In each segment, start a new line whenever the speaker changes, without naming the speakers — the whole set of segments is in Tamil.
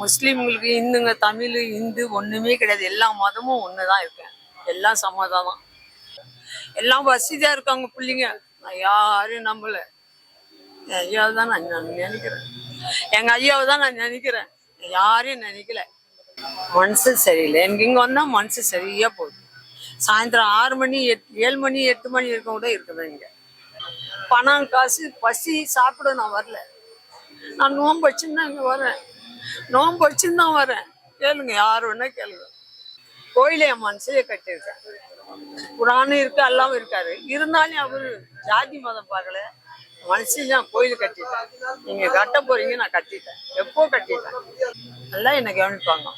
முஸ்லீம்களுக்கு இந்துங்க தமிழ் இந்து ஒன்றுமே கிடையாது. எல்லா மதமும் ஒன்று தான் இருக்கேன் எல்லாம் சமாதம் தான். எல்லாம் வசதியாக இருக்காங்க பிள்ளைங்க. நான் யாரையும் நம்பலை. என் ஐயாவை தான் நான் நான் நினைக்கிறேன். எங்கள் ஐயாவை தான் நான் நினைக்கிறேன். யாரையும் நினைக்கல. மனசு சரியில்லை. எனக்கு இங்கே வந்தால் மனசு சரியாக போகுது. சாயந்தரம் ஆறு மணி எட் ஏழு மணி எட்டு மணி இருக்க கூட இருக்குது இங்கே. பணம் காசு பசி சாப்பிட நான் வரல. நான் நோன்பு வச்சுன்னு தான் இங்கே வரேன். நோன்பு வச்சுன்னு தான் வரேன். கேளுங்க யார் வேணா கேளுங்க. கோயிலே என் மனசுலயே கட்டியிருக்கேன். குரானும் இருக்கு எல்லாம் இருக்காரு. இருந்தாலும் அவரு ஜாதி மதம் பார்க்கல. மனசுல நான் கோயில் கட்டிட்டேன். நீங்க கட்ட போறீங்க நான் கட்டிட்டேன். எப்போ கட்டிட்டேன்? நல்லா என்னை கவனிப்பாங்க.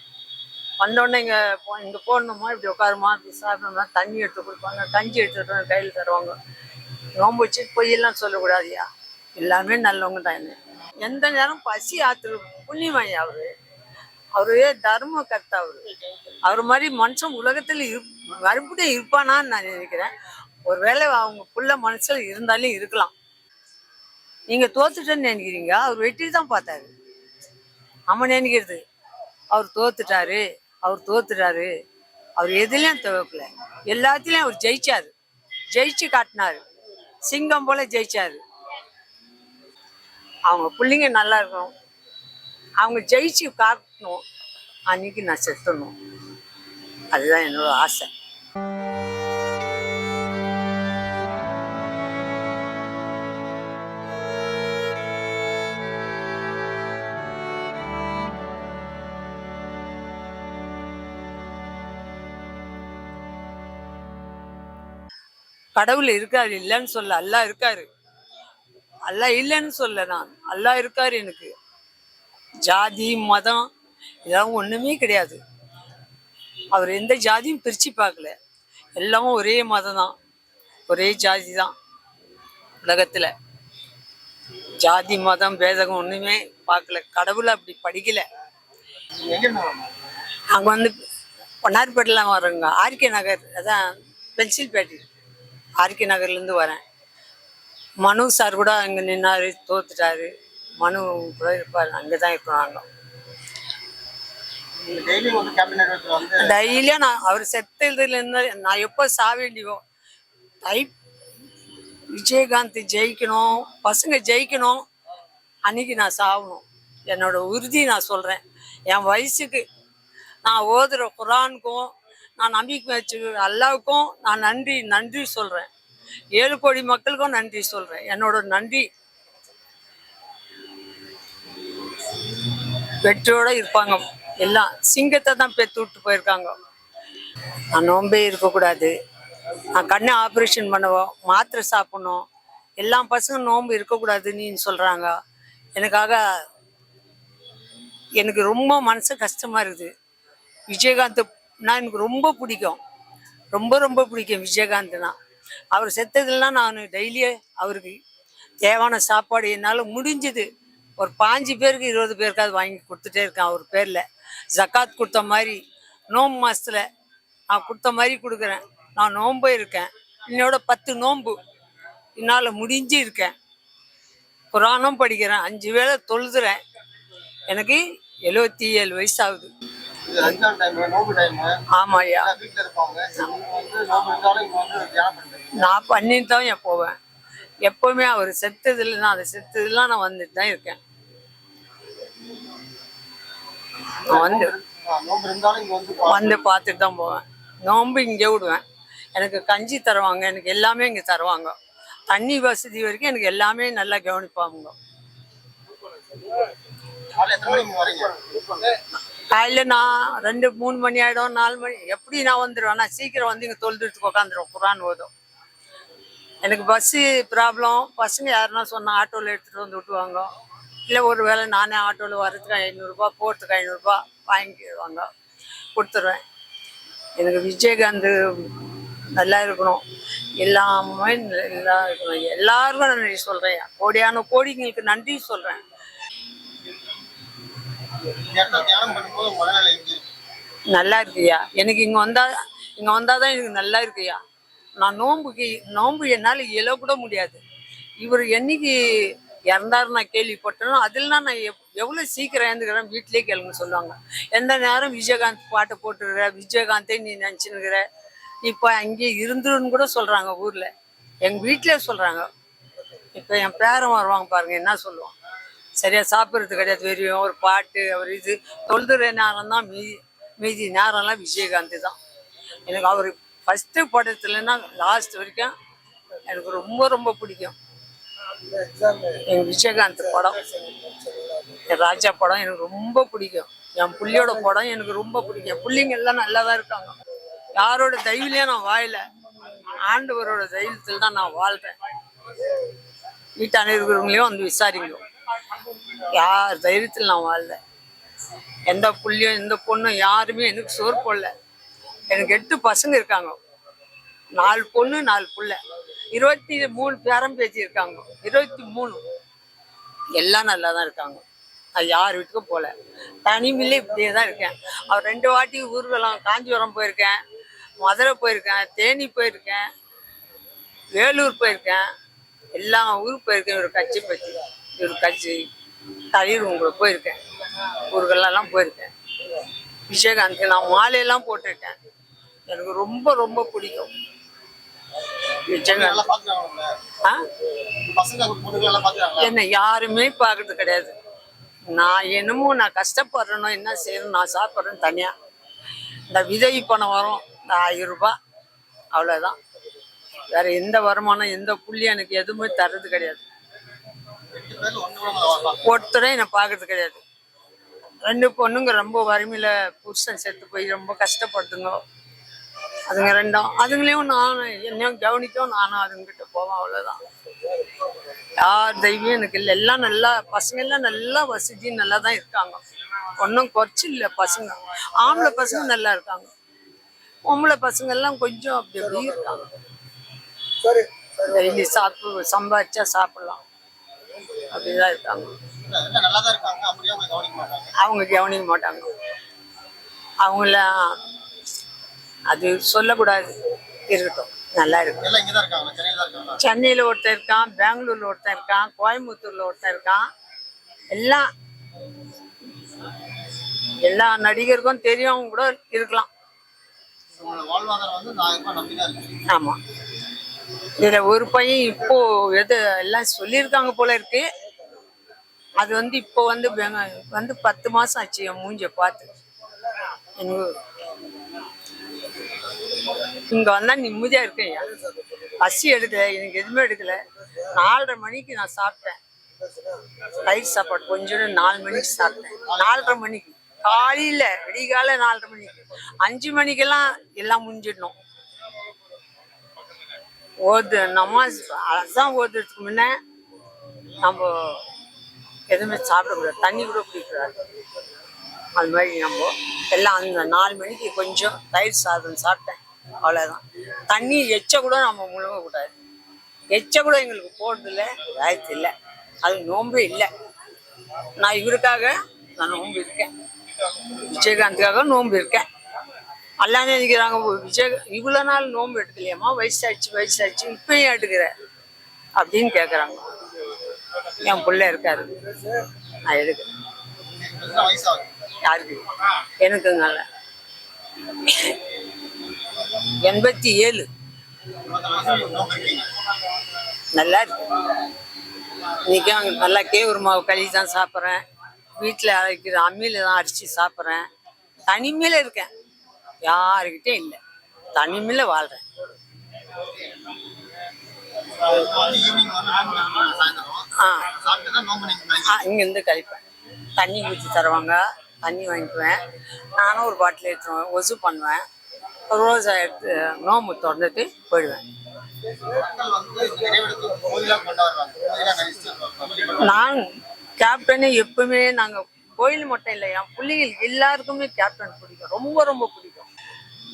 வந்தோடனே இங்க போ- இங்க போடணுமா இப்படி உட்காருமா இப்படி சாப்பிடணுமா தண்ணி எடுத்து கொடுப்பாங்க. கஞ்சி எடுத்துட்டு கையில் தருவாங்க. நோம்பு வச்சு பொய்யெல்லாம் சொல்லக்கூடாதியா? எல்லாமே நல்லவங்க தான் என்ன. எந்த நேரம் பசி ஆத்துரு புண்ணியமாய் அவரு. அவரே தர்ம கர்த்தா அவரு. அவர் மாதிரி மனுஷன் உலகத்துல இரு மறுபடியும் இருப்பானான்னு நான் நினைக்கிறேன். ஒருவேளை அவங்க புள்ள மனுஷன் இருந்தாலும் இருக்கலாம். நீங்க தோத்துட்டேன்னு நினைக்கிறீங்க. அவர் வெற்றி தான் பார்த்தாரு. நம்ம நினைக்கிறது அவர் தோத்துட்டாரு அவர் தோத்துட்டாரு. அவர் எதுலயும் துவக்கல எல்லாத்துலயும் அவர் ஜெயிச்சாரு. ஜெயிச்சு காட்டினாரு. சிங்கம் போல ஜெயிச்சாரு. அவங்க பிள்ளைங்க நல்லா இருக்கணும். அவங்க ஜெயிச்சு காட்டணும் அன்னைக்கு நான் செத்தணும். அதுதான் என்னோட ஆசை. கடவுள் இருக்காரு இல்லைன்னு சொல்ல அல்லாஹ் இருக்காரு. அல்லாஹ் இல்லைன்னு சொல்ல நான். அல்லாஹ் இருக்காரு எனக்கு. ஜாதி மதம் இதெல்லாம் ஒண்ணுமே கிடையாது. அவர் எந்த ஜாதியும் பிரிச்சு பார்க்கல. எல்லாம் ஒரே மதம் தான். ஒரே ஜாதி தான் உலகத்துல. ஜாதி மதம் பேதகம் ஒன்றுமே பார்க்கல. கடவுளை அப்படி படிக்கல. அங்க வந்து பொன்னார்பேட்டில் வரோங்க ஆர்கே நகர் அதான் பென்சில்பேட்டை. ஆர்கே நகர்லேருந்து வரேன். மனு சார் கூட அங்கே நின்னாரு தோத்துட்டாரு. மனு கூட இருப்பார். அங்கே தான் இருக்கோம் நாங்கள் டெய்லியும் நான் அவர் செத்ததுலேருந்து நான் எப்போ சாக வேண்டியோ தை விஜயகாந்த் ஜெயிக்கணும் பசங்க ஜெயிக்கணும். அன்னைக்கு நான் சாகணும் என்னோட உறுதி நான் சொல்கிறேன் என் வயசுக்கு நான் ஓதுற குரானுக்கும் நான் நம்பிக்கை வச்சு அல்லாவுக்கும் நான் நன்றி நன்றி சொல்கிறேன் ஏழு கோடி மக்களுக்கும் நன்றி சொல்கிறேன் என்னோட நன்றி. வெற்றியோட இருப்பாங்க. எல்லாம் சிங்கத்தை தான் பெற்று விட்டு போயிருக்காங்க. நான் நோம்பே இருக்கக்கூடாது. நான் கண்ணை ஆப்ரேஷன் பண்ணுவோம். மாத்திரை சாப்பிடணும். எல்லா பசங்க நோன்பு இருக்கக்கூடாதுன்னு சொல்கிறாங்க எனக்காக எனக்கு ரொம்ப மனசு கஷ்டமாக இருக்குது. விஜயகாந்த் நான் எனக்கு ரொம்ப பிடிக்கும். ரொம்ப ரொம்ப பிடிக்கும் விஜயகாந்த்னா. அவர் செத்ததுலாம் நான் டெய்லியே அவருக்கு தேவையான சாப்பாடு என்னால் முடிஞ்சது. ஒரு பாஞ்சு பேருக்கு இருபது பேருக்காவது வாங்கி கொடுத்துட்டே இருக்கேன் அவர் பேரில். ஜக்காத் கொடுத்த மாதிரி நோம்பு மாதத்தில் நான் கொடுத்த மாதிரி கொடுக்குறேன். நான் நோன்பு இருக்கேன். என்னோட பத்து நோன்பு என்னால் முடிஞ்சு இருக்கேன். குரானும் படிக்கிறேன். அஞ்சு வேளை தொழுதுறேன். எனக்கு எழுபத்தி ஏழு
வயசாகுது
ஆமாய்யா நான் பண்ணிட்டு தான் என் போவேன். எப்போவுமே அவர் செத்ததுல நான் அதை செத்ததுலாம் நான் வந்துட்டு தான் இருக்கேன். வந்து
வந்து
பார்த்துட்டு தான் போவேன். நோம்பு இங்கே விடுவேன். எனக்கு கஞ்சி தருவாங்க. எனக்கு எல்லாமே இங்கே தருவாங்க. தண்ணி வசதி வரைக்கும் எனக்கு எல்லாமே நல்லா கவனிப்பாங்க.
காலை
காலையில் நான் ரெண்டு மூணு மணி ஆகிடும் நாலு மணி எப்படி நான் வந்துடுவேன்? நான் சீக்கிரம் வந்து இங்கே தொழுதுட்டு உட்காந்துருவோம் குரான் ஓதும். எனக்கு பஸ்ஸு ப்ராப்ளம் பசங்க யாருன்னா சொன்னால் ஆட்டோவில் எடுத்துகிட்டு வந்து விட்டுவாங்க இல்லை ஒரு வேளை நானே ஆட்டோவில் வரதுக்கு ஐநூறுரூபா போகிறதுக்கு ஐநூறுரூபா வாங்கிடுவாங்க. கொடுத்துருவேன். எனக்கு விஜயகாந்த் நல்லா இருக்கணும். எல்லாமே நல்லா இருக்கணும். எல்லாருக்கும் நன்றி சொல்கிறேன் கோடியான கோடிங்களுக்கு நன்றி சொல்கிறேன்
இந்த இடத்துல தியானம் பண்ணும்போது மனநிலை எப்படி இருக்கு
நல்லா இருக்கியா எனக்கு இங்கே வந்தா இங்கே வந்தால் தான் எனக்கு நல்லா இருக்குய்யா. நான் நோம்புக்கு நோம்பு என்னால் எழ கூட முடியாது. இவர் என்னைக்கு இறந்தாரு நான் கேள்விப்பட்டேனோ அதில் நான் எவ் எவ்வளோ சீக்கிரம் இறந்துக்கிறேன் வீட்டிலே கேளுங்க சொல்லுவாங்க. எந்த நேரம் விஜயகாந்த் பாட்டை போட்டுருக்கிற விஜயகாந்தே நீ நினச்சினுக்கிற நீ இப்போ அங்கேயே இருந்துருன்னு கூட சொல்கிறாங்க ஊரில். எங்கள் வீட்டிலே சொல்கிறாங்க இப்போ என் பேரன் வருவாங்க பாருங்கள் என்ன சொல்லுவான்? சரியா சாப்பிட்றது கிடையாது. வெறியும் ஒரு பாட்டு ஒரு இது. தொழுதுற நேரம் தான் மீதி மீதி நேரம்லாம் விஜயகாந்த் தான். எனக்கு அவர் ஃபஸ்ட்டு படத்துலன்னா லாஸ்ட் வரைக்கும் எனக்கு ரொம்ப ரொம்ப பிடிக்கும். எங்கள் விஜயகாந்த் படம். என் ராஜா படம் எனக்கு ரொம்ப பிடிக்கும். என் புள்ளியோட படம் எனக்கு ரொம்ப பிடிக்கும். பிள்ளைங்க எல்லாம் நல்லா தான் இருக்காங்க. யாரோட தயவுலையும் நான் வாழல ஆண்டவரோட தைரியத்தில் தான் நான் வாழ்கிறேன் வீட்டான இருக்கிறவங்களையும் வந்து விசாரிங்க. யார் தைரியத்தில் நான் வாழல. எந்த புள்ளியும் எந்த பொண்ணும் யாருமே எனக்கு சோறு போடல. எனக்கு எட்டு பசங்க இருக்காங்க. நாலு பொண்ணு நாலு புள்ள. இருபத்தி மூணு பேரம் பேச்சு இருக்காங்க இருபத்தி மூணு. எல்லாம் நல்லா தான் இருக்காங்க. நான் யார் வீட்டுக்கும் போகல தனிமையிலே இப்படியே தான் இருக்கேன். அவர் ரெண்டு வாட்டி ஊர்வலம் காஞ்சிபுரம் போயிருக்கேன். மதுரை போயிருக்கேன். தேனி போயிருக்கேன். வேலூர் போயிருக்கேன். எல்லா ஊருக்கு போயிருக்கேன். ஒரு கட்சி பற்றி ஒரு கட்சி தலைவர் உங்களை போயிருக்கேன். ஊர்களெல்லாம் போயிருக்கேன். விஜயகாந்த் நான் மாலையெல்லாம் போட்டிருக்கேன். எனக்கு ரொம்ப ரொம்ப பிடிக்கும். என்ன யாருமே பார்க்கறது கிடையாது. நான் என்னமோ நான் கஷ்டப்படுறேனோ என்ன செய்யணும் நான் சாப்பிட்றேன்னு தனியாக இந்த விதவி பணம் வரும் இந்த ஆயிரம் ரூபாய். அவ்வளோதான் வேற எந்த வருமானம் எந்த புள்ளி எனக்கு எதுவுமே தர்றது கிடையாது. ஒருத்தரும் என்னை பார்க்கறது கிடையாது. ரெண்டு பொண்ணுங்க ரொம்ப வறுமையில் புருஷன் செத்து போய் ரொம்ப கஷ்டப்படுதுங்க. அதுங்க ரெண்டும் அதுங்களையும் நான் என்னையும் கவனிக்கவும் நானும் அதுங்கிட்ட போவேன் அவ்வளோதான் யார் தெய்வம் எனக்கு இல்லை. எல்லாம் நல்லா பசங்க எல்லாம் நல்லா வசதி நல்லா தான் இருக்காங்க. ஒன்றும் குறைச்சி இல்லை பசங்க. ஆம்பளை பசங்க நல்லா இருக்காங்க. பொம்பளை பசங்க எல்லாம் கொஞ்சம் அப்படி அப்படி இருக்காங்க. டெய்லி சாப்பிட்டு சம்பாதிச்சா சாப்பிடலாம். அப்படிதான் இருக்காங்க.
அவங்க கவனிக்க மாட்டாங்க.
அவங்கள அது சொல்லக்கூடாது. இருக்கட்டும். நல்லா இருக்கு
எல்லாம் இங்க தான் இருக்காங்க சென்னையில
ஒருத்தன் இருக்கான் பெங்களூர்ல ஒருத்தன் இருக்கான் கோயம்புத்தூர்ல ஒருத்தன் இருக்கான். எல்லாம் எல்லா நடிகருக்கும் தெரியும் கூட இருக்கலாம்.
உங்களோட
இதில் ஒரு பையன் இப்போ எது எல்லாம் சொல்லியிருக்காங்க போல இருக்கு. அது வந்து இப்போ வந்து வந்து பத்து மாசம் ஆச்சு என் மூஞ்ச பார்த்து. எனக்கு இங்க வந்தா நிம்மதியா இருக்கேன். பசி எடுக்கல எனக்கு எதுவுமே எடுக்கல. நாலரை மணிக்கு நான் சாப்பிட்டேன். தயிர் சாப்பாடு கொஞ்சோண்டு நாலு மணிக்கு சாப்பிட்டேன். நாலரை மணிக்கு. காலையில விடிகால நாலரை மணிக்கு. அஞ்சு மணிக்கெல்லாம் எல்லாம் முடிஞ்சிடணும். ஓது நமாஸ் அதான் ஓதுறதுக்கு முன்னே நம்ம எதுவுமே சாப்பிடக்கூடாது தண்ணி கூட குடிக்கக்கூடாது அது மாதிரி நம்ம எல்லாம் அந்த நாலு மணிக்கு கொஞ்சம் தயிர் சாதம் சாப்பிட்டேன். அவ்வளோதான் தண்ணி எச்ச கூட நம்ம முழுங்கக்கூடாது எச்ச கூட எங்களுக்கு போடுறதில்ல வாய்ப்பு இல்லை. அது நோம்பு இல்லை. நான் இவருக்காக நான் நோம்பு இருக்கேன். விஜயகாந்துக்காக நோம்பு இருக்கேன். எல்லாம் நினைக்கிறாங்க விஜய் இவ்வளோ நாள் நோன்பு எடுக்கலையாம்மா வயசாச்சு வயசாச்சு இப்பயும் எடுக்கிற அப்படின்னு கேட்குறாங்க என் பிள்ளை இருக்காரு. நான் எடுக்கிறேன் யாருக்கு? எனக்குங்கல்ல எண்பத்தி ஏழு. நல்லா இருக்கு. இன்னைக்கு நல்லா கேவுரு மாவு களி தான் சாப்பிட்றேன். வீட்டில் அரைக்கிற அம்மியில் தான் அரிசி சாப்பிட்றேன். தனிமையில் இருக்கேன். யாருக்கிட்டே இல்லை. தனிமையில் வாழ்கிறேன் ஆ. ஆ இங்கேருந்து கழிப்பேன். தண்ணி ஊற்றி தருவாங்க. தண்ணி வாங்கிக்குவேன். நானும் ஒரு பாட்டில் எடுத்துருவேன் ஒசு பண்ணுவேன். ரோஸை எடுத்து நோம்பு திறந்துட்டு போயிடுவேன். நான் கேப்டனே எப்பவுமே நாங்கள் கோயில் மட்டும் இல்லை என் பிள்ளைகள் எல்லாருக்குமே கேப்டன் பிடிக்கும். ரொம்ப ரொம்ப பிடிக்கும்.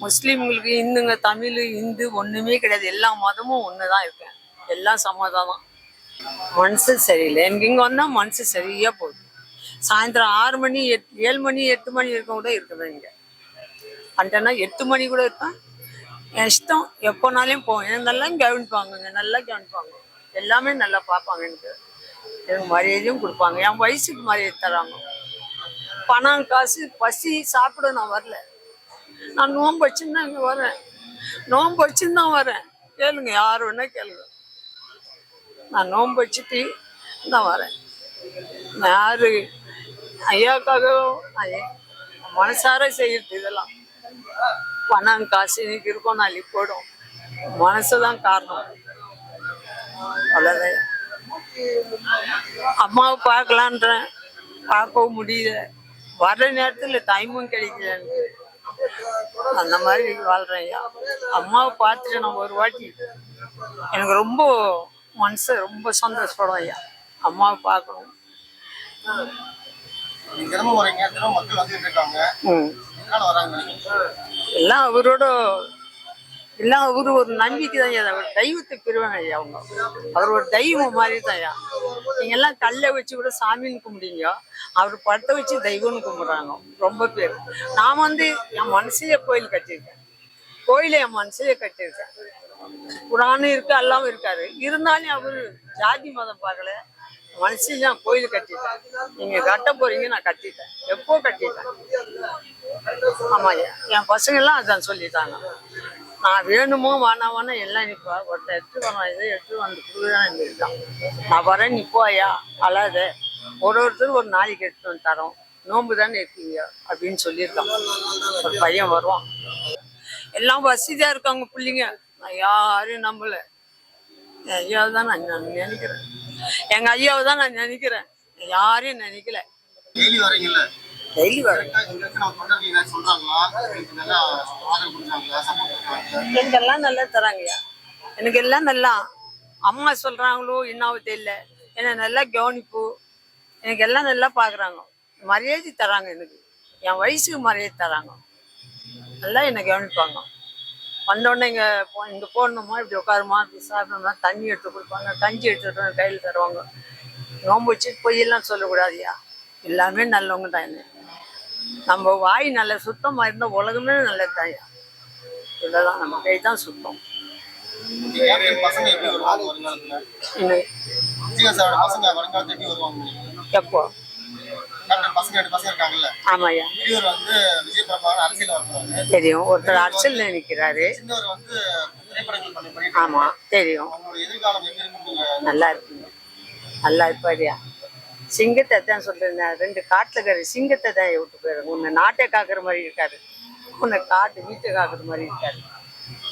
முஸ்லீம்களுக்கு இந்துங்க தமிழ் இந்து ஒன்றுமே கிடையாது. எல்லா மதமும் ஒன்று தான் இருக்கேன் எல்லாம் சமாதானம் மனசு சரியில்லை. எனக்கு இங்கே வந்தால் மனசு சரியாக போகுது. சாயந்தரம் ஆறு மணி எட் ஏழு மணி எட்டு மணி இருக்க கூட இருக்குது இங்கே. அண்டனா எட்டு மணி கூட இருப்பேன். என் இஷ்டம் எப்போனாலையும் போவேன் எனக்கு நல்லா கவனிப்பாங்க. நல்லா கவனிப்பாங்க. எல்லாமே நல்லா பார்ப்பாங்க எனக்கு. எனக்கு மரியாதையும் கொடுப்பாங்க. என் வயசுக்கு மரியாதை தராங்க. பணம் காசு பசி சாப்பிட நான் வரல. நான் நோன்பு வச்சுன்னு தான் இங்கே வரேன். நோன்பு வச்சுன்னு தான் வரேன். கேளுங்க யார் வேணா கேளுங்க. நான் நோன்பு வச்சுட்டு தான் வரேன். நான் யாரு? ஐயாக்காக நான் மனசார செய்யறது இதெல்லாம். பணம் காசு இன்னைக்கு இருக்கும் நாளைக்கு போயிடும். மனசு தான் காரணம். அவ்வளோதான் அம்மாவை பார்க்கலான்றேன். பார்க்கவும் முடியல. வர்ற நேரத்தில் டைமும் கிடைக்கல அந்த மாதிரி வாழ்கிறேன் ஐயா அம்மாவை பார்த்துட்டு நான் ஒரு வாட்டி எனக்கு ரொம்ப மனசு ரொம்ப சந்தோஷப்படும் ஐயா. அம்மாவை பார்க்கணும். எல்லாம் அவரோட எல்லாம் ஒரு ஒரு நம்பிக்கை தான் ஐயா அவர் தெய்வத்தை பெறுவாங்க ஐயா அவங்க. அவர் ஒரு தெய்வம் மாதிரி தான் ஐயா. நீங்க எல்லாம் கல்லை வச்சு கூட சாமின்னு கும்பிடுங்க அவர் படத்தை வச்சு தெய்வம்னு கும்பிடுறாங்க. ரொம்ப பேர். நான் வந்து என் மனசையே கோயில் கட்டியிருக்கேன். கோயிலை என் மனசையே கட்டியிருக்கேன். குரானும் இருக்கு எல்லாம் இருக்காரு. இருந்தாலும் அவரு ஜாதி மதம் பார்க்கல. மனசையும் நான் கோயில் கட்டிட்டேன் நீங்க கட்ட போறீங்க நான் கட்டிட்டேன். எப்போ கட்டிட்டேன்? ஆமா ஐயா. என் பசங்க எல்லாம் அதான் சொல்லிட்டாங்க. நான் வேணுமோ வேணாமான்னு எல்லாம் நிப்பா ஒருத்தன் எடுத்து வரணும் இதை எடுத்து வந்து கொடுக்குறான் இருக்கான். நான் வரேன் நீ அழாத. ஒரு ஒருத்தர் ஒரு நாளைக்கு எடுத்து வந்து தரோம். நோம்பு தானே இருக்கீங்க அப்படின்னு சொல்லியிருக்கான். ஒரு பையன் வருவான். எல்லாம் வசதியா இருக்காங்க பிள்ளைங்க. நான் யாரையும் நம்பல. என் ஐயாவை தான் நான் நான் நினைக்கிறேன். எங்க ஐயாவை தான் நான் நினைக்கிறேன். யாரையும் நினைக்கல.
டெய்லி வரீங்கல்ல
வரேன்
நல்லா
தராங்கய்யா? எனக்கு எல்லாம் நல்லா. அம்மா சொல்கிறாங்களோ என்னவோ தெரியல. என்னை நல்லா கவனிப்பு. எனக்கு எல்லாம் நல்லா பார்க்குறாங்க மரியாதை தராங்க எனக்கு. என் வயசுக்கு மரியாதை தராங்க. நல்லா என்னை கவனிப்பாங்க. வந்தோடனே இங்கே போ இங்கே போடணுமா? இப்படி உட்காருமா? இப்படி சாப்பிடணுமா தண்ணி எடுத்து கொடுப்பாங்க. கஞ்சி எடுத்துட்டு கையில் தருவாங்க. நோம்பு வச்சுட்டு பொய்யெல்லாம் சொல்லக்கூடாதுயா எல்லாமே நல்லவங்க தான் என்ன நம்ம வாய் நல்ல சுத்தமாக இருந்தால் உலகமே நல்லது தான்யா இதெல்லாம் நம்ம கை தான் சுத்தம். எப்போ?
அரசியல் வருவாங்க
தெரியும். ஒருத்தர்
பண்ணி பண்ணிட்டு
ஆமாம் தெரியும். நல்லா இருக்குங்க. நல்லா இருப்பாரியா சிங்கத்தை தான் சொல்லியிருந்தேன் ரெண்டு காட்டுல இருக்கிற சிங்கத்தை தான் விட்டு போயிரு உன்னை நாட்டை காக்குற மாதிரி இருக்காரு. உன்னை காட்டு வீட்டை காக்குற மாதிரி இருக்காரு.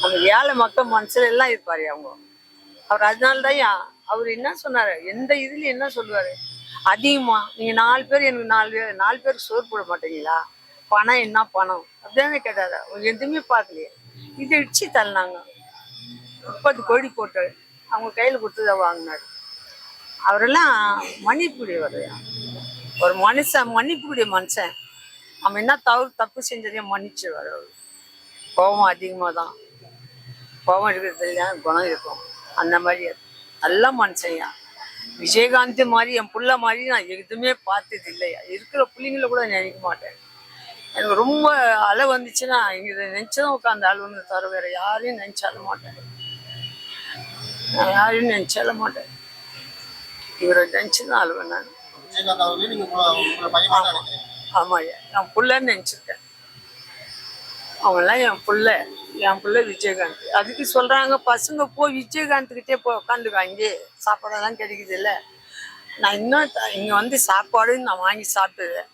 நம்ம ஏழை மக்கள் மனசுல எல்லாம் இருப்பாரு அவங்க. அவர் அதனால தான் அவர் என்ன சொன்னாரு? எந்த இதுலயும் என்ன சொல்லுவாரு? அதிகமா நீங்க நாலு பேர் எனக்கு நாலு பேர் நாலு பேருக்கு சோறு போட மாட்டீங்களா? பணம் என்ன பணம்? அப்படின்னு கேட்டாரு. எதுவுமே பார்க்கலையே. இதை இடிச்சு தள்ளினாங்க. முப்பது கோடி போட்டு அவங்க கையில் கொடுத்து தான் வாங்கினாரு. அவரெல்லாம் மன்னிப்புடையவர் ஒரு மனுஷன் மன்னிப்புடைய மனுஷன். அவன் என்ன தவறு தப்பு செஞ்சதையும் மன்னிச்சிடுவார் அவர். கோபம் அதிகமாக தான் கோபம் இருக்கிறதுல குணம் இருக்கும். அந்த மாதிரி நல்ல மனுஷன்யா விஜயகாந்த் மாதிரி என் புள்ள மாதிரி நான் எதுவுமே பார்த்தது இல்லையா இருக்கிற பிள்ளைங்கள கூட நினைக்க மாட்டேன். எனக்கு ரொம்ப அலை வந்துச்சுன்னா இங்கே நினச்சதும் உட்காந்து அழுவுன்னு தவிர வேற யாரையும் நினச்சால மாட்டேன். நான் யாரையும் நினச்சால மாட்டேன் இவரை நினச்சி தான் அழுவேன் நான்
விஜயகாந்த் அவர்களே நீங்க உங்களோட இவரை பையனா தான் நான்.
ஆமாய்யா என் பிள்ளைன்னு நினச்சிருக்கேன். அவங்கெல்லாம் என் பிள்ளை என் பிள்ளை விஜயகாந்த். அதுக்கு சொல்கிறாங்க பசங்க போய் விஜயகாந்த்கிட்டே போய் உட்காந்துக்கோ அங்கே சாப்பாடெல்லாம் கிடைக்குது இல்லை நான் இன்னும் இங்கே இங்க வந்து சாப்பாடு நான் வாங்கி சாப்பிட்டுறேன்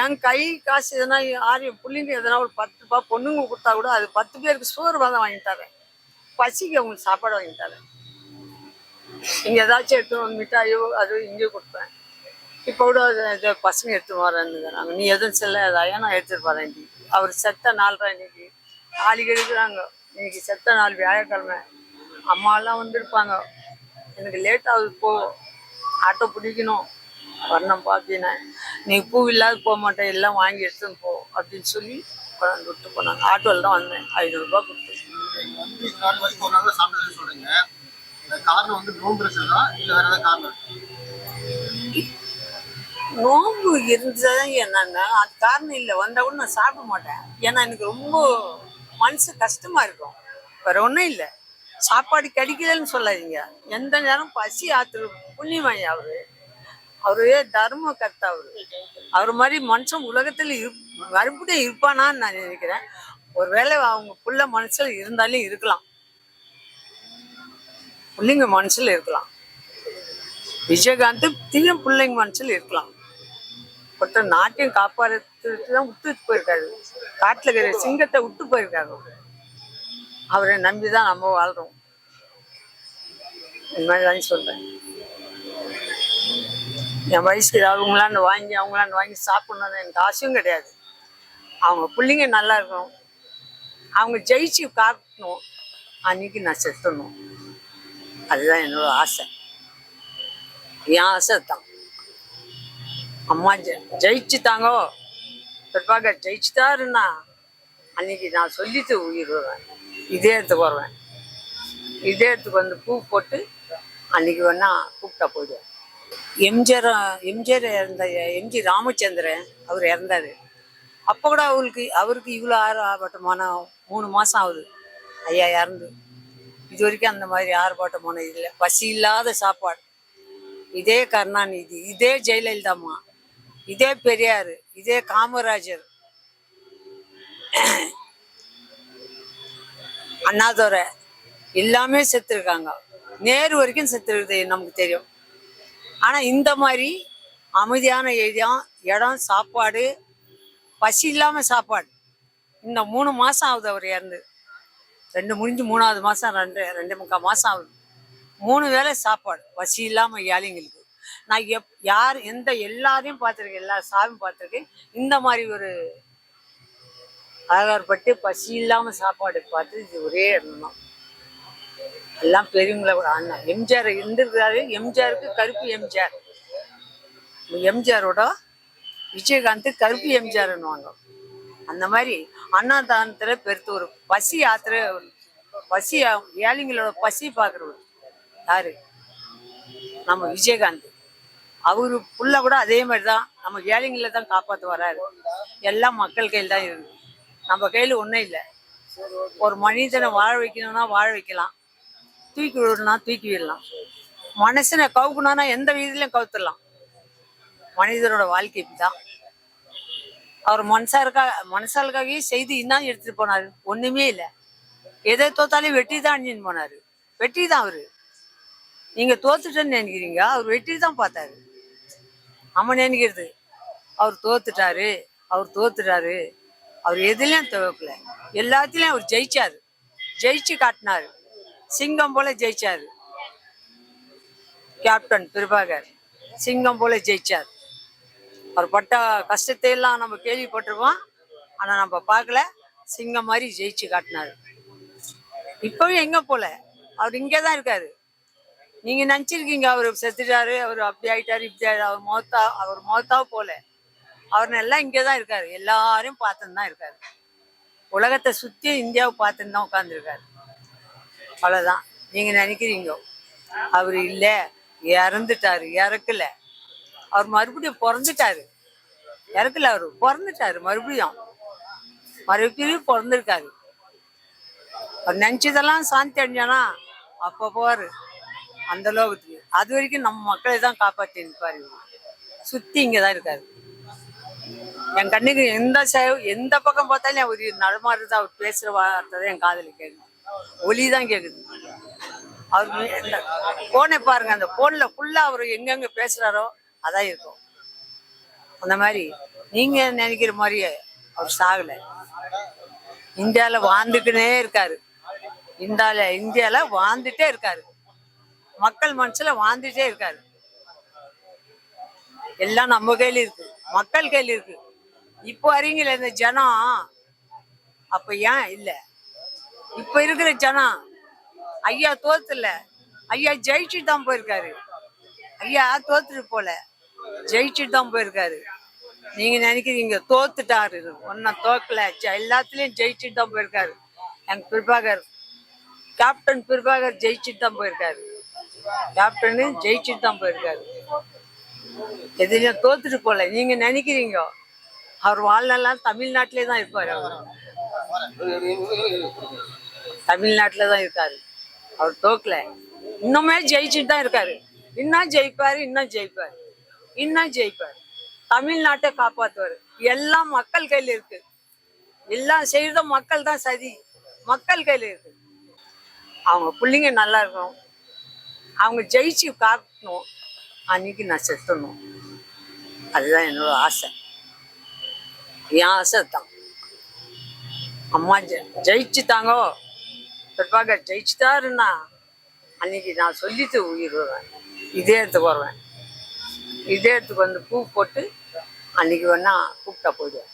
என் கை காசு எதனா யாரும் பிள்ளைங்க எதனா ஒரு பத்து ரூபா பொண்ணுங்க கொடுத்தா கூட அது பத்து பேருக்கு சோறு தான் வாங்கி தரேன். பசிக்கு அவங்களுக்கு சாப்பாடு வாங்கி தரேன். இங்க ஏதாச்சும் எடுத்து வந்து மிட்டாயோ அது இங்கே கொடுப்பேன். இப்போ கூட அது பசங்க எடுத்து வரேன்னு நாங்கள் நீ எதுவும் செல்ல அதையா நான் எடுத்துகிட்டு வரேன் இன்னைக்கு அவர் செத்த நாள் இன்னைக்கு. நாளைக்கு எடுக்கிறாங்க. இன்னைக்கு செத்த நாள் வியாழக்கிழமை. அம்மாலாம் வந்திருப்பாங்க. எனக்கு லேட் ஆகுது போ. ஆட்டோ பிடிக்கணும். வரணும் பார்த்தீங்கன்னா நீ பூ இல்லாத போக மாட்டேன். எல்லாம் வாங்கி எடுத்துன்னு போ அப்படின்னு சொல்லி கொண்டாந்து விட்டு போனாங்க. ஆட்டோவில் தான் வந்தேன். ஐநூறுரூபா கொடுத்து
வந்து தான் இந்த காரணம் வந்து நோன்பு இருக்கிறதா இல்ல வேற ஏதாவது காரணம்
நோன்பு இருந்ததான் என்னன்னா அது காரணம் இல்லை வந்தா கூட நான் சாப்பிட மாட்டேன். ஏன்னா எனக்கு ரொம்ப மனசு கஷ்டமா இருக்கும். வேற ஒன்றும் இல்லை. சாப்பாடு கிடைக்கலன்னு சொல்லாதீங்க. எந்த நேரம் பசி ஆத்துரு புண்ணியமாய் அவரு. அவரே தர்ம கர்த்தா அவரு. அவர் மாதிரி மனுஷன் உலகத்துல இரு மறுபடியும் இருப்பானான்னு நான் நினைக்கிறேன். ஒருவேளை அவங்க புள்ள மனசுல இருந்தாலும் இருக்கலாம். பிள்ளைங்க மனசில் இருக்கலாம். விஜயகாந்த் தினம் பிள்ளைங்க மனசில் இருக்கலாம். பட் நாட்டையும் காப்பாற்றுறதுக்கு தான் விட்டுட்டு போயிருக்காரு. காட்டில் இருக்கிற சிங்கத்தை விட்டு போயிருக்காரு அவரை. நம்பி தான் நம்ம வாழ்றோம். இந்த மாதிரி தான் சொல்கிறேன் என் வயசுக்கு அவங்களான்னு வாங்கி அவங்களான்னு வாங்கி சாப்பிடணும்னு எனக்கு ஆசையும் கிடையாது. அவங்க பிள்ளைங்க நல்லா இருக்கணும். அவங்க ஜெயிச்சு காட்டணும் அன்னைக்கு நான் செத்துடணும். அதுதான் என்னோட ஆசை. என் ஆசை தான் அம்மா ஜெயிச்சு தாங்கோ பிற்பாக ஜெயிச்சுட்டாருன்னா அன்னைக்கு நான் சொல்லிட்டு உயிர் வருவேன். இதே இடத்துக்கு வருவேன். இதே இடத்துக்கு வந்து பூ போட்டு அன்னைக்கு வேணா கூப்பிட்டா போயிடுவேன் எம்ஜிஆர் எம்ஜிஆர் இறந்த எம்ஜி ராமச்சந்திரன் அவர் இறந்தாரு. அப்போ கூட அவருக்கு அவருக்கு இவ்வளோ ஆர்ப்பாட்டமான மூணு மாதம் ஆகுது. ஐயா இறந்து. இது வரைக்கும் அந்த மாதிரி ஆர்ப்பாட்டமான இல்லை. பசி இல்லாத சாப்பாடு. இதே கருணாநிதி இதே ஜெயலலிதாம்மா இதே பெரியார் இதே காமராஜர். அண்ணாதுரை எல்லாமே செத்துருக்காங்க. நேரு வரைக்கும் செத்துருக்குது நமக்கு தெரியும். ஆனால் இந்த மாதிரி அமைதியான இடம் இடம் சாப்பாடு பசி இல்லாமல் சாப்பாடு. இந்த மூணு மாதம் ஆகுது அவர் இறந்து. ரெண்டு முடிஞ்சு மூணாவது மாதம் ரெண்டு ரெண்டு முக்கால் மாதம் ஆகுது. மூணு வேளை சாப்பாடு. பசி இல்லாமல் ஏழைங்களுக்கு நான் எப் யார் எந்த எல்லாரையும் பார்த்துருக்கேன் எல்லா சாமியும் பார்த்துருக்கேன். இந்த மாதிரி ஒரு அழகாரப்பட்டு பசி இல்லாமல் சாப்பாடு பார்த்து இது ஒரே இடம் எல்லாம் பெரியவங்கள விட அண்ணன் எம்ஜிஆர் இருந்திருக்கிறாரு. எம்ஜிஆருக்கு கருப்பு எம்ஜிஆர். எம்ஜிஆரோட விஜயகாந்த் கருப்பு எம்ஜிஆர்னுவாங்க அந்த மாதிரி அன்னதானத்தில் பெருத்து ஒரு பசி யாத்திரை பசி ஏழைங்களோட பசி பார்க்குறவர் யாரு? நம்ம விஜயகாந்த். அவரு புள்ள கூட அதே மாதிரி தான் நம்ம ஏழைங்களை தான் காப்பாற்ற வராரு. எல்லாம் மக்கள் கையில் தான் இருக்கு. நம்ம கையில் ஒன்றும் இல்லை. ஒரு மனிதனை வாழ வைக்கணும்னா வாழ வைக்கலாம். தூக்கி விடணும்னா தூக்கி விடலாம். மனுஷனை கவுக்கணும்னா எந்த விதத்துலையும் கவுத்துடலாம். மனிதனோட வாழ்க்கை தான் அவர் மனசாருக்காக மனுஷாளுக்காகவே செய்தி தான் எடுத்துட்டு போனாரு? ஒண்ணுமே இல்லை. எதை தோத்தாலும் வெட்டி தான் அணிஞ்சுன்னு போனாரு. வெற்றி தான் அவரு. நீங்க தோத்துட்டேன்னு நினைக்கிறீங்க? அவர் வெற்றி தான் பார்த்தாரு. நம்ம நினைக்கிறது. அவர் தோத்துட்டாரு. அவர் தோத்துட்டாரு. அவர் எதுலயும் துவக்கல எல்லாத்துலயும் அவர் ஜெயிச்சாரு. ஜெயிச்சு காட்டினாரு. சிங்கம் போல ஜெயிச்சாரு. கேப்டன் பிரபாகர். சிங்கம் போல ஜெயிச்சார். அவர் பட்ட கஷ்டத்தை எல்லாம் நம்ம கேள்விப்பட்டிருக்கோம். ஆனால் நம்ம பார்க்கல. சிங்கம் மாதிரி ஜெயிச்சு காட்டினார். இப்பவும் எங்கே போல? அவர் இங்கே தான் இருக்காரு. நீங்கள் நினச்சிருக்கீங்க அவர் செத்துட்டாரு அவர் அப்படி ஆயிட்டாரு இப்படி ஆயிட்டாரு. அவர் மௌத்தா அவர் மௌத்தா போல. அவர் எல்லாம் இங்கே தான் இருக்காரு. எல்லாரையும் பார்த்துன்னு தான் இருக்காரு. உலகத்தை சுற்றி இந்தியாவை பார்த்துன்னு தான் உட்காந்துருக்காரு அவ்வளோதான் நீங்கள் நினைக்கிறீங்க? அவர் இல்லை. இறந்துட்டாரு. இறக்கல. அவர் மறுபடியும் பிறந்துட்டாரு. இறக்கல அவர் பிறந்துட்டாரு மறுபடியும். மறுபடியும் பிறந்திருக்காரு. அவர் நினச்சதெல்லாம் சாந்தி அடைஞ்சானா? அப்போ போவார். அந்த லோகத்துக்கு. அது வரைக்கும் நம்ம மக்களை தான் காப்பாற்றி நிற்பாரு இவரு. சுத்தி இங்கே தான் இருக்காரு. என் கண்ணுக்கு எந்த சை- எந்த பக்கம் பார்த்தாலும் அவர் நடமாடுறது அவர் பேசுற வார்த்தை என் காதுல கேட்குது ஒலி தான் கேட்குது அவர் போனை பாருங்க அந்த போன்ல ஃபுல்லா அவர் எங்கெங்க பேசுறாரோ அதான் இருக்கும். அந்த மாதிரி நீங்க நினைக்கிற மாதிரியே அவர் சாகல. இந்தியால வாழ்ந்துக்கினே இருக்காரு. இந்தால இந்தியால வாழ்ந்துட்டே இருக்காரு. மக்கள் மனசுல வாழ்ந்துட்டே இருக்காரு. எல்லாம் நம்ம கையில இருக்கு. மக்கள் கையில இருக்கு. இப்போ அறிஞல இந்த ஜனம். அப்ப ஏன் இல்ல? இப்ப இருக்கிற ஜனம். ஐயா தோத்துல ஐயா ஜெயிச்சுட்டு தான் போயிருக்காரு. ஐயா தோத்துட்டு போல. ஜெயிச்சுட்டு தான் போயிருக்காரு. நீங்க நினைக்கிறீங்க தோத்துட்டாரு. ஒன்னும் தோக்கல. எல்லாத்துலயும் ஜெயிச்சுட்டு தான் போயிருக்காரு. எங்க பிரபாகர் கேப்டன் பிரபாகர் ஜெயிச்சுட்டு தான் போயிருக்காரு. கேப்டனு ஜெயிச்சுட்டு தான் போயிருக்காரு. எதுலயும் தோத்துட்டு போல. நீங்க நினைக்கிறீங்க? அவர் வாழ்நாள்லாம் தமிழ்நாட்டிலே தான் இருப்பார் அவர். தமிழ்நாட்டில் தான் இருக்காரு. அவர் தோக்கல. இன்னுமே ஜெயிச்சுட்டு தான் இருக்காரு. இன்னும் ஜெயிப்பாரு இன்னும் ஜெயிப்பாரு. இன்னும் ஜெயிப்பார். தமிழ்நாட்டை காப்பாற்றுவார் எல்லாம் மக்கள் கையில் இருக்கு. எல்லாம் செய்யறதும் மக்கள் தான் சதி. மக்கள் கையில் இருக்கு. அவங்க பிள்ளைங்க நல்லா இருக்கணும். அவங்க ஜெயிச்சு காட்டணும் அன்னைக்கு நான் செத்துணும் அதுதான் என்னோட ஆசை. என் ஆசை தான் அம்மா ஜெ பிற்பாக பிரபாகர் ஜெயிச்சுட்டாருன்னா அன்னைக்கு நான் சொல்லிட்டு உயிர் வருவேன். இதே எடுத்து வருவேன். இதே இடத்துக்கு வந்து பூ போட்டு அன்னைக்கு வேணா கூப்பிட்டா போயிடுவேன்